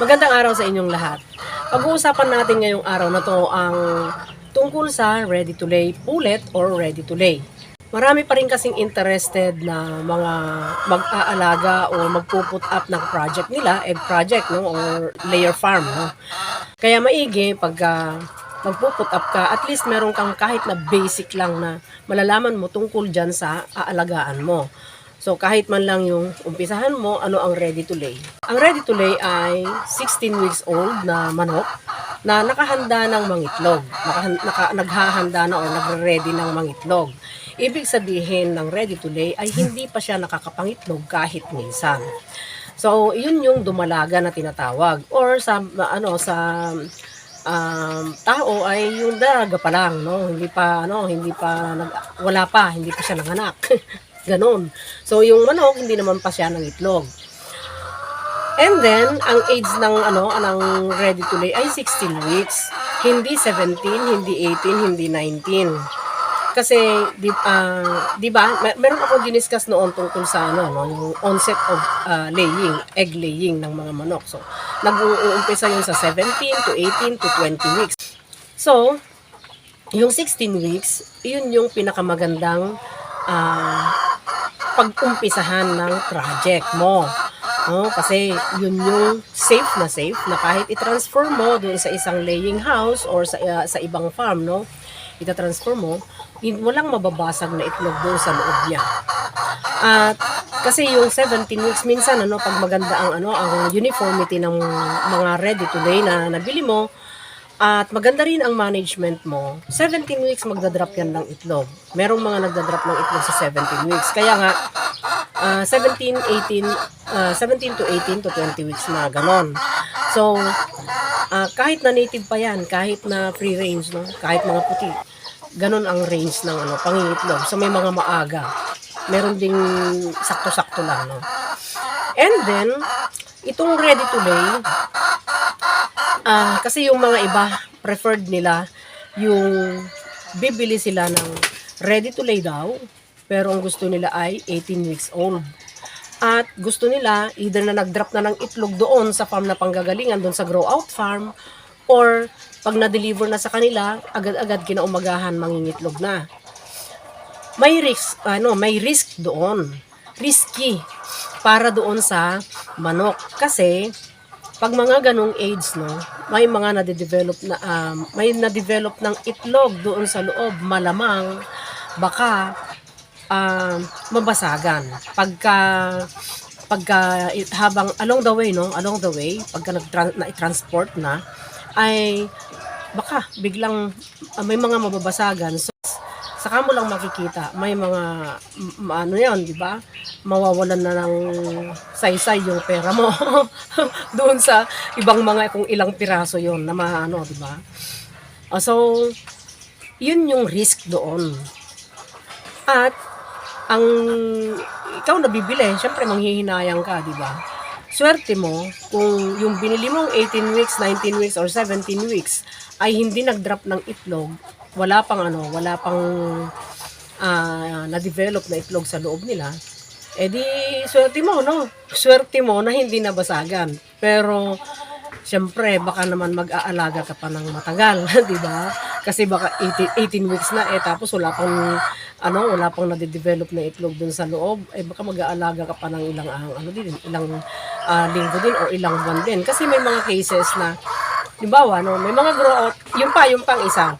Magandang araw sa inyong lahat. Pag-uusapan natin ngayong araw na to ang tungkol sa ready to lay ulit or ready to lay. Marami pa rin kasing interested na mga mag-aalaga o magpuput up ng project nila, egg project no, or layer farm. No? Kaya maigi pag ah, magpuput up ka, at least meron kang kahit na basic lang na malalaman mo tungkol dyan sa aalagaan mo. So kahit man lang yung umpisahan mo, ano ang ready to lay. Ang ready to lay ay 16 weeks old na manok na nakahanda ng mangitlog. Naka, naghahanda na o nagre-ready ng mangitlog. Ibig sabihin ng ready to lay ay hindi pa siya nakakapangitlog kahit minsan. So, yun yung dumalaga na tinatawag. Or sa, ano, sa um, tao ay yung dalaga pa lang, no? Hindi pa, ano, hindi pa, wala pa, hindi pa siya nanganak. Ganon. So, yung manok, hindi naman pa siya ng itlog. And then, ang age ng, ano, ng ready to lay ay 16 weeks. Hindi 17, hindi 18, hindi 19. Kasi, di, ah, di ba, mer- meron ako diniscuss noon tungkol sa, ano, no, yung onset of ah, laying, egg laying ng mga manok. So, nag-uumpisa yun sa 17 to 18 to 20 weeks. So, yung 16 weeks, yun yung pinakamagandang ah, pag-umpisahan ng project mo. No? Kasi yun yung safe na safe na kahit i-transfer mo doon sa isang laying house or sa, uh, sa ibang farm, no? ita-transfer mo, walang mababasag na itlog doon sa loob niya. At kasi yung 17 weeks minsan ano pag maganda ang ano ang uniformity ng mga ready to lay na nabili mo at maganda rin ang management mo, 17 weeks magdadrop yan ng itlog. Merong mga nagdadrop ng itlog sa 17 weeks. Kaya nga, ah, 17, 18, ah, 17 to 18 to 20 weeks na ganon. So, ah, kahit na native pa yan, kahit na free range, no? kahit mga puti, ganon ang range ng ano, pangingitlog. So, may mga maaga. Meron ding sakto-sakto lang. No? And then, itong ready to lay, Ah, kasi yung mga iba preferred nila yung bibili sila ng ready to lay daw pero ang gusto nila ay 18 weeks old. At gusto nila either na nag-drop na ng itlog doon sa farm na panggagalingan doon sa grow out farm or pag na-deliver na sa kanila, agad-agad kinaumagahan mangingitlog na. May risk, ano, may risk doon. Risky para doon sa manok kasi pag mga ganong age, no, may mga nade-develop na, um, may na-develop ng itlog doon sa loob, malamang, baka, um, mabasagan. Pagka, pagka, habang, along the way, no, along the way, pagka nag na-transport na, ay, baka, biglang, ah, may mga mababasagan. So, saka mo lang makikita, may mga, ano yan, di ba? Mawawalan na ng saysay yung pera mo. Doon sa ibang mga, kung ilang piraso yon na maano, di ba? Ah, so, yun yung risk doon. At, ang ikaw nabibili, syempre manghihinayang ka, di ba? Swerte mo kung yung binili mong 18 weeks, 19 weeks, or 17 weeks ay hindi nag-drop ng itlog, wala pang ano, wala pang ah, na-develop na itlog sa loob nila, eh di, swerte mo, no? Swerte mo na hindi nabasagan. Pero, syempre, baka naman mag-aalaga ka pa ng matagal, di ba? Kasi baka 18, 18 weeks na, eh, tapos wala pang, ano, wala pang nade-develop na itlog dun sa loob, eh, baka mag-aalaga ka pa ng ilang, ah, ano din, ilang ah, linggo din or ilang buwan din. Kasi may mga cases na, Halimbawa, no, may mga grow out, yung pa, yung pang isa.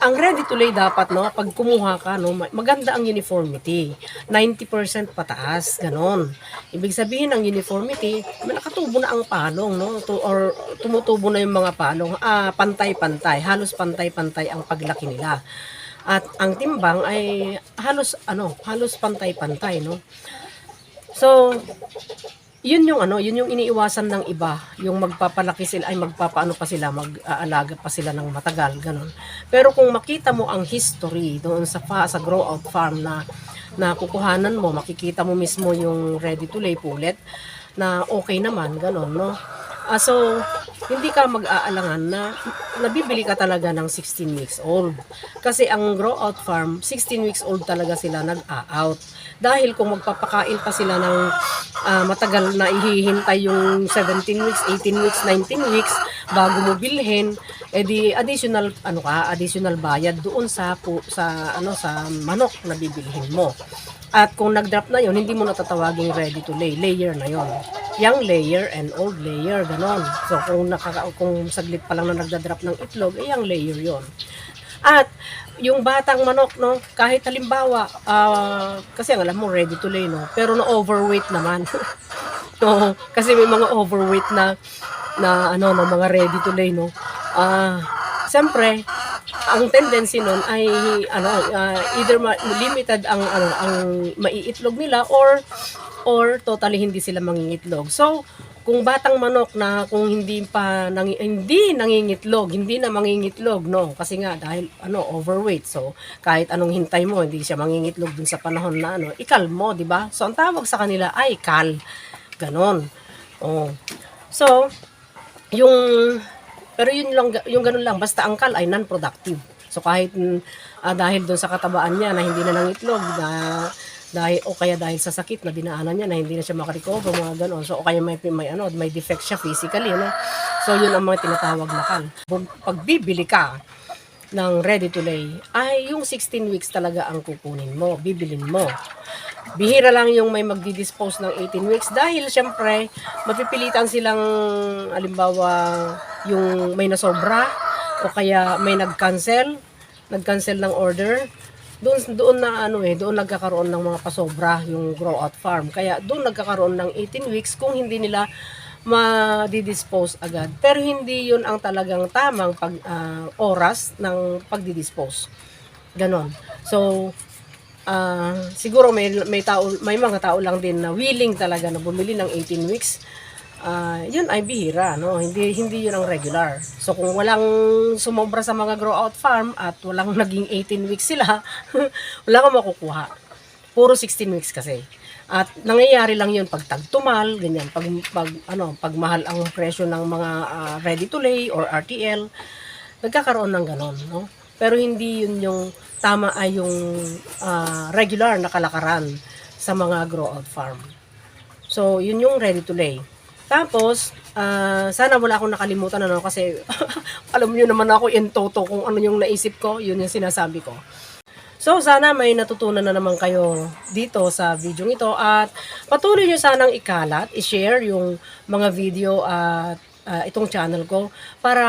Ang ready to lay dapat, no, pag kumuha ka, no, ma- maganda ang uniformity. 90% pataas, ganon. Ibig sabihin ng uniformity, nakatubo na ang palong, no, to, or tumutubo na yung mga palong, ah, pantay-pantay, halos pantay-pantay ang paglaki nila. At ang timbang ay halos, ano, halos pantay-pantay, no. So, yun yung ano, yun yung iniiwasan ng iba, yung magpapalaki sila ay magpapaano pa sila, mag-aalaga pa sila ng matagal, ganun. Pero kung makita mo ang history doon sa fa, sa grow out farm na na kukuhanan mo, makikita mo mismo yung ready to lay pulet na okay naman, ganun, no? Ah, so, hindi ka mag-aalangan na nabibili ka talaga ng 16 weeks old. Kasi ang grow out farm, 16 weeks old talaga sila nag-out. Dahil kung magpapakain pa sila ng ah, matagal na ihihintay yung 17 weeks, 18 weeks, 19 weeks bago mo bilhin, edi additional ano ka, additional bayad doon sa pu- sa ano sa manok na bibilhin mo. At kung nag-drop na yon, hindi mo natatawaging ready to lay. Layer na yon. Young layer and old layer, ganon. So kung, nakaka kung saglit pa lang na nagda-drop ng itlog, eh young layer yon. At yung batang manok, no, kahit halimbawa, ah, kasi ang alam mo, ready to lay, no, pero na overweight naman. no, kasi may mga overweight na, na ano, na mga ready to lay, no. Ah, siyempre, ang tendency nun ay ano ah, either ma- limited ang ano ang maiitlog nila or or totally hindi sila mangingitlog. So, kung batang manok na kung hindi pa nang, hindi nangingitlog, hindi na mangingitlog, no? Kasi nga dahil ano overweight. So, kahit anong hintay mo, hindi siya mangingitlog dun sa panahon na ano, ikal mo, 'di ba? So, ang tawag sa kanila ay kal. Ganon. Oh. So, yung pero yun lang yung ganun lang basta ang kal ay non-productive. So kahit ah, dahil doon sa katabaan niya na hindi na nangitlog na dahil o kaya dahil sa sakit na dinaanan niya na hindi na siya makarecover mga ganon. So o kaya may may ano may defect siya physically no. So yun ang mga tinatawag na kal. Kung Pagbibili ka ng ready to lay ay yung 16 weeks talaga ang kukunin mo, bibilin mo. Bihira lang yung may magdi-dispose ng 18 weeks dahil syempre mapipilitan silang alimbawa yung may nasobra o kaya may nag-cancel, nag-cancel ng order. Doon doon na ano eh, doon nagkakaroon ng mga pasobra yung grow out farm. Kaya doon nagkakaroon ng 18 weeks kung hindi nila ma-dispose agad. Pero hindi yun ang talagang tamang pag, ah, oras ng pagdi-dispose. Ganon. So, ah, siguro may, may, tao, may mga tao lang din na willing talaga na bumili ng 18 weeks. Ah, yun ay bihira, no? Hindi hindi yun ang regular. So kung walang sumobra sa mga grow out farm at walang naging 18 weeks sila, wala kang makukuha. Puro 16 weeks kasi. At nangyayari lang yun pag tagtumal, ganyan, pag, pag, ano, pag mahal ang presyo ng mga ah, ready to lay or RTL, nagkakaroon ng ganon, no? Pero hindi yun yung tama ay yung ah, regular na kalakaran sa mga grow out farm. So, yun yung ready to lay. Tapos, ah, sana wala akong nakalimutan ano kasi alam niyo naman ako in toto kung ano yung naisip ko, yun yung sinasabi ko. So, sana may natutunan na naman kayo dito sa video ito at patuloy nyo sanang ikalat, i-share yung mga video at ah, itong channel ko para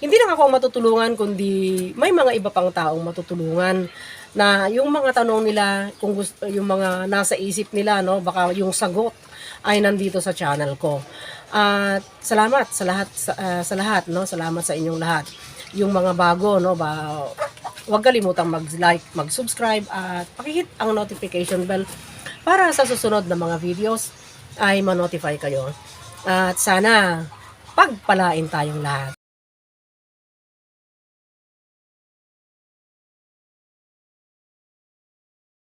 hindi lang ako matutulungan kundi may mga iba pang taong matutulungan na yung mga tanong nila kung gusto yung mga nasa isip nila no baka yung sagot ay nandito sa channel ko. At salamat sa lahat sa, ah, sa lahat no, salamat sa inyong lahat. Yung mga bago no ba huwag kalimutang mag-like, mag-subscribe at pakihit ang notification bell para sa susunod na mga videos ay ma-notify kayo. At sana pagpalain tayong lahat.